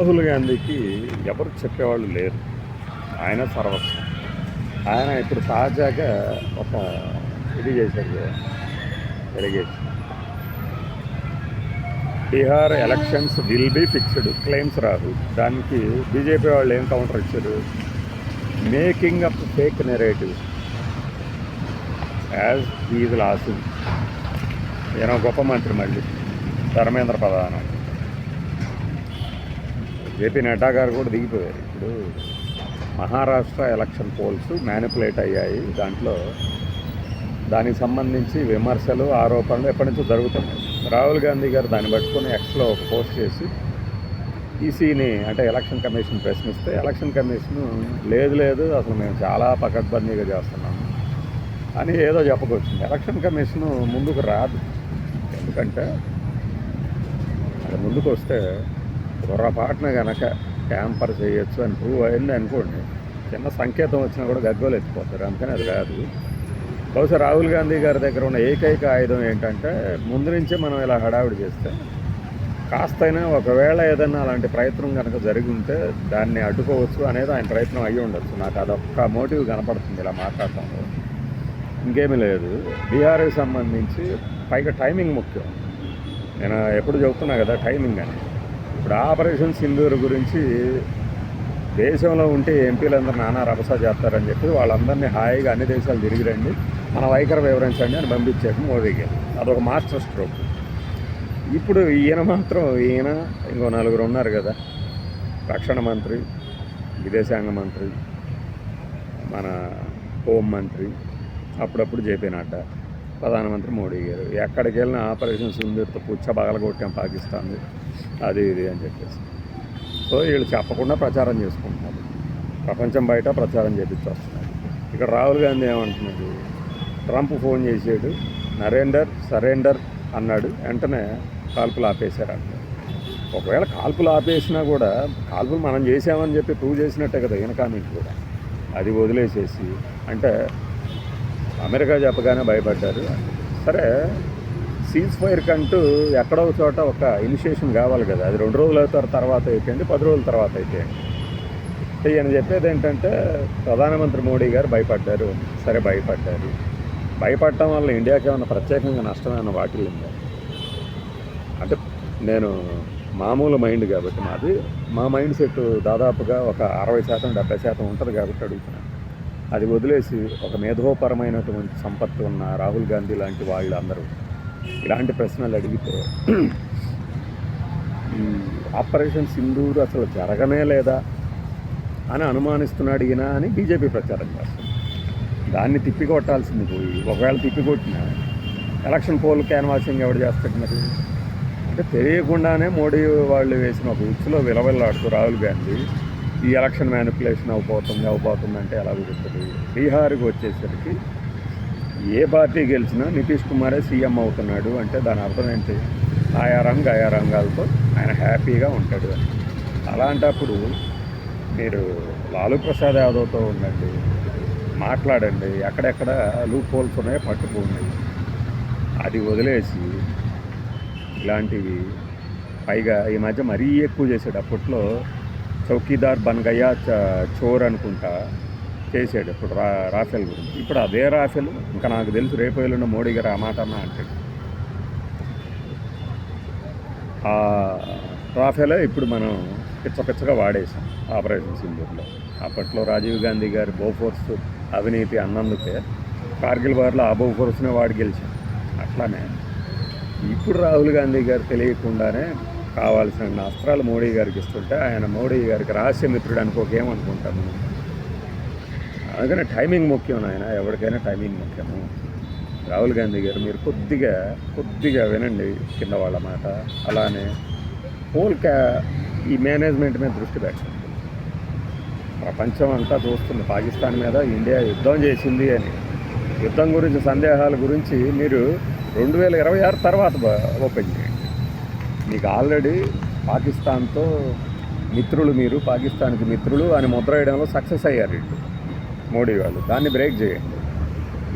రాహుల్ గాంధీకి ఎవరు చెప్పేవాళ్ళు లేరు. ఆయన సర్వస్వం. ఆయన ఇప్పుడు తాజాగా ఒక ఇది చేశారు allegation Bihar elections will be fixed claims Rahul. దానికి బీజేపీ వాళ్ళు ఏం కౌంటర్ ఇచ్చారు? Making up fake narrative as is losing ఈయన గొప్ప మంత్రి మళ్ళీ. ధర్మేంద్ర ప్రధానం. జేపీ నడ్డా గారు కూడా దిగిపోయారు. ఇప్పుడు మహారాష్ట్ర ఎలక్షన్ పోల్స్ మ్యానిపులేట్ అయ్యాయి. దాంట్లో దానికి సంబంధించి విమర్శలు ఆరోపణలు ఎప్పటి నుంచో జరుగుతున్నాయి. రాహుల్ గాంధీ గారు దాన్ని పట్టుకొని ఎక్స్లో ఒక పోస్ట్ చేసి ఈసీని అంటే ఎలక్షన్ కమిషన్ ప్రశ్నిస్తే ఎలక్షన్ కమిషన్ లేదు లేదు అసలు మేము చాలా పకడ్బందీగా చేస్తున్నాము అని ఏదో చెప్పుకొచ్చింది. ఎలక్షన్ కమిషన్ ముందుకు రాదు. ఎందుకంటే అది ముందుకు వస్తే పొరపాటున కనుక క్యాంపర్ చేయొచ్చు అని ప్రూవ్ అయింది అనుకోండి చిన్న సంకేతం వచ్చినా కూడా గగ్గోలు ఎత్తిపోతారు. అందుకని అది కాదు. బహుశా రాహుల్ గాంధీ గారి దగ్గర ఉన్న ఏకైక ఆయుధం ఏంటంటే ముందు నుంచే మనం ఇలా హడావిడి చేస్తే కాస్తైనా ఒకవేళ ఏదైనా అలాంటి ప్రయత్నం కనుక జరిగి ఉంటే దాన్ని అడ్డుకోవచ్చు అనేది ఆయన ప్రయత్నం అయ్యి ఉండొచ్చు. నాకు అదొక్క మోటివ్ కనపడుతుంది ఇలా మాట్లాడటంలో. ఇంకేమీ లేదు. బీహార్కి సంబంధించి పైగా టైమింగ్ ముఖ్యం. నేను ఎప్పుడు చెబుతున్నా కదా టైమింగ్ అని. ఇప్పుడు ఆపరేషన్ సింధూర్ గురించి దేశంలో ఉంటే ఎంపీలందరూ నానా రభస చేస్తారని చెప్పి వాళ్ళందరినీ హాయిగా అన్ని దేశాలు తిరిగిరండి మన వైఖరి వివరించండి అని పంపించారు మోదీ గారు. అదొక మాస్టర్ స్ట్రోక్. ఇప్పుడు ఈయన మాత్రం ఈయన ఇంకో నలుగురు ఉన్నారు కదా. రక్షణ మంత్రి విదేశాంగ మంత్రి మన హోం మంత్రి అప్పుడప్పుడు జేపీ నడ్డా ప్రధానమంత్రి మోడీ గారు. ఎక్కడికి వెళ్ళినా ఆపరేషన్ సింధూర్తో పుచ్చ పగలగొట్టాం పాకిస్తాన్ అది ఇది అని చెప్పేసి. సో వీళ్ళు చెప్పకుండా ప్రచారం చేసుకుంటున్నారు. ప్రపంచం బయట ప్రచారం చేపించేస్తున్నారు. ఇక్కడ రాహుల్ గాంధీ ఏమంటున్నాడు? ట్రంప్ ఫోన్ చేసాడు నరేందర్ సరేండర్ అన్నాడు. వెంటనే కాల్పులు ఆపేశారు ఒకవేళ కాల్పులు ఆపేసినా కూడా కాల్పులు మనం చేసామని చెప్పి ప్రూవ్ చేసినట్టే కదా ఈయన కామెంట్ కూడా. అది వదిలేసేసి అంటే అమెరికా చెప్పగానే భయపడ్డారు. సరే సీజ్ ఫైర్ కంటూ ఎక్కడో ఒక చోట ఒక ఇనిషియేషన్ కావాలి కదా. అది రెండు రోజుల తర్వాత అయిపోయింది పది రోజుల తర్వాత అయిపోయింది. ఈయన చెప్పేది ఏంటంటే ప్రధానమంత్రి మోడీ గారు భయపడ్డారు. సరే భయపడ్డారు. భయపడటం వల్ల ఇండియాకి ఏమైనా ప్రత్యేకంగా నష్టమైన వాటిల్లిందా? అంటే నేను మామూలు మైండ్ కాబట్టి మాది మా మైండ్ సెట్ దాదాపుగా ఒక అరవై శాతం డెబ్బై శాతం ఉంటుంది కాబట్టి అడుగుతున్నాను అది వదిలేసి ఒక మేధోపరమైనటువంటి సంపత్తి ఉన్న రాహుల్ గాంధీ లాంటి వాళ్ళందరూ ఇలాంటి ప్రశ్నలు అడిగితే ఈ ఆపరేషన్ సింధూరు అసలు జరగనే లేదా అని అనుమానిస్తున్నాడు ఈయన అని బీజేపీ ప్రచారం చేస్తుంది. దాన్ని తిప్పికొట్టాల్సింది పోయి ఒకవేళ తిప్పికొట్టినా ఎలక్షన్ పోల్ క్యాన్వాసింగ్ ఎవడు చేస్తాడు మరి? అంటే తెలియకుండానే మోడీ వాళ్ళు వేసిన ఒక ఉచ్చులో విలవిల్లాడుతూ రాహుల్ గాంధీ ఈ ఎలక్షన్ మ్యానిపులేషన్ అవ్వబోతుంది అవబోతుంది అంటే ఎలా కుదురుతుంది? బీహార్కి వచ్చేసరికి ఏ పార్టీ గెలిచినా నితీష్ కుమారే సీఎం అవుతున్నాడు అంటే దాని అర్థం ఏంటి? ఆయా రంగు ఆయా రంగాలతో ఆయన హ్యాపీగా ఉంటాడు అని. అలాంటప్పుడు మీరు లాలూ ప్రసాద్ యాదవ్తో ఉండండి మాట్లాడండి ఎక్కడెక్కడ లూప్ హోల్స్ ఉన్నాయో పట్టుకోండి. అది వదిలేసి ఇలాంటివి పైగా ఈ మధ్య మరీ ఎక్కువ చేశాడు. అప్పట్లో చౌకీదార్ బన్గయ్య చ- చోర్ అనుకుంటా చేసాడు ఇప్పుడు రా రాఫెల్ గురించి. ఇప్పుడు అదే రాఫెల్ ఇంకా నాకు తెలుసు రేపు ఎల్లుండి మోడీ గారు ఆ మాట అన్నా అంటాడు. ఆ రాఫెలే ఇప్పుడు మనం పిచ్చ పిచ్చగా వాడేసాం ఆపరేషన్ సింధూర్లో. అప్పట్లో రాజీవ్ గాంధీ గారి బోఫోర్స్ అవినీతి అన్నందుకే కార్గిల్ వారిలో ఆ బోఫోర్స్నే వాడి గెలిచాం. అట్లానే ఇప్పుడు రాహుల్ గాంధీ గారు తెలియకుండానే కావాల్సిన అస్త్రాలు మోడీ గారికి ఇస్తుంటే ఆయన మోడీ గారికి రహస్యమిత్రుడు అనుకోకేమనుకుంటాము అందుకనే టైమింగ్ ముఖ్యం ఆయన ఎవరికైనా టైమింగ్ ముఖ్యము. రాహుల్ గాంధీ గారు మీరు కొద్దిగా కొద్దిగా వినండి కింద వాళ్ళ మాట. అలానే హోల్ క్యా ఈ మేనేజ్మెంట్ మీద దృష్టి పెట్టండి. ప్రపంచం అంతా చూస్తుంది పాకిస్తాన్ మీద ఇండియా యుద్ధం చేసింది అని. యుద్ధం గురించి సందేహాల గురించి మీరు రెండు వేల ఇరవై ఆరు తర్వాత ఓపెన్ చేయండి. మీకు ఆల్రెడీ పాకిస్తాన్తో మిత్రులు మీరు పాకిస్తాన్కి మిత్రులు అని ముద్ర వేయడంలో సక్సెస్ అయ్యారు ఇటు మోడీ వాళ్ళు దాన్ని బ్రేక్ చేయండి.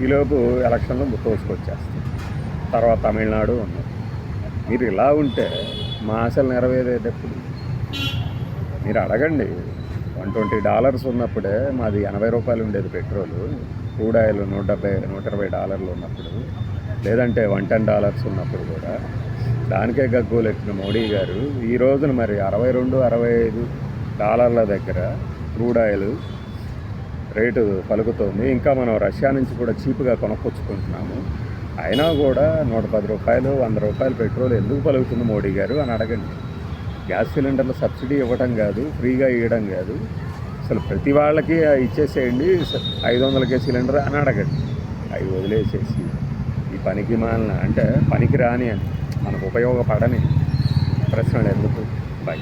ఈలోపు ఎలక్షన్లు తోసుకొచ్చేస్తాయి తర్వాత తమిళనాడు ఉంది. మీరు ఇలా ఉంటే మా ఆశలు నెరవేరేటప్పుడు? మీరు అడగండి. వన్ ట్వంటీ డాలర్స్ ఉన్నప్పుడే మాది ఎనభై రూపాయలు ఉండేది పెట్రోలు. క్రూడ్ ఆయిల్ నూట డెబ్బై నూట ఇరవై డాలర్లు ఉన్నప్పుడు. లేదంటే వన్ టెన్ డాలర్స్ ఉన్నప్పుడు కూడా. దానికే గగ్గోలు ఎట్టిన మోడీ గారు ఈ రోజున మరి అరవై రెండు అరవై ఐదు డాలర్ల దగ్గర క్రూడ్ ఆయిల్ రేటు పలుకుతోంది. ఇంకా మనం రష్యా నుంచి కూడా చీప్గా కొనుక్కొచ్చుకుంటున్నాము అయినా కూడా నూట పది రూపాయలు వంద రూపాయలు పెట్రోల్ ఎందుకు పలుకుతుంది మోడీ గారు అని అడగండి. గ్యాస్ సిలిండర్లు సబ్సిడీ ఇవ్వడం కాదు ఫ్రీగా ఇవ్వడం కాదు. అసలు ప్రతి వాళ్ళకి ఇచ్చేసేయండి స- ఐదు వందలకే సిలిండర్ అని అడగండి. అవి వదిలేసేసి ఈ పనికి మాలిన అంటే పనికి రాని అని మనకు ఉపయోగపడని ప్రశ్నలు ఎందుకు? బాయ్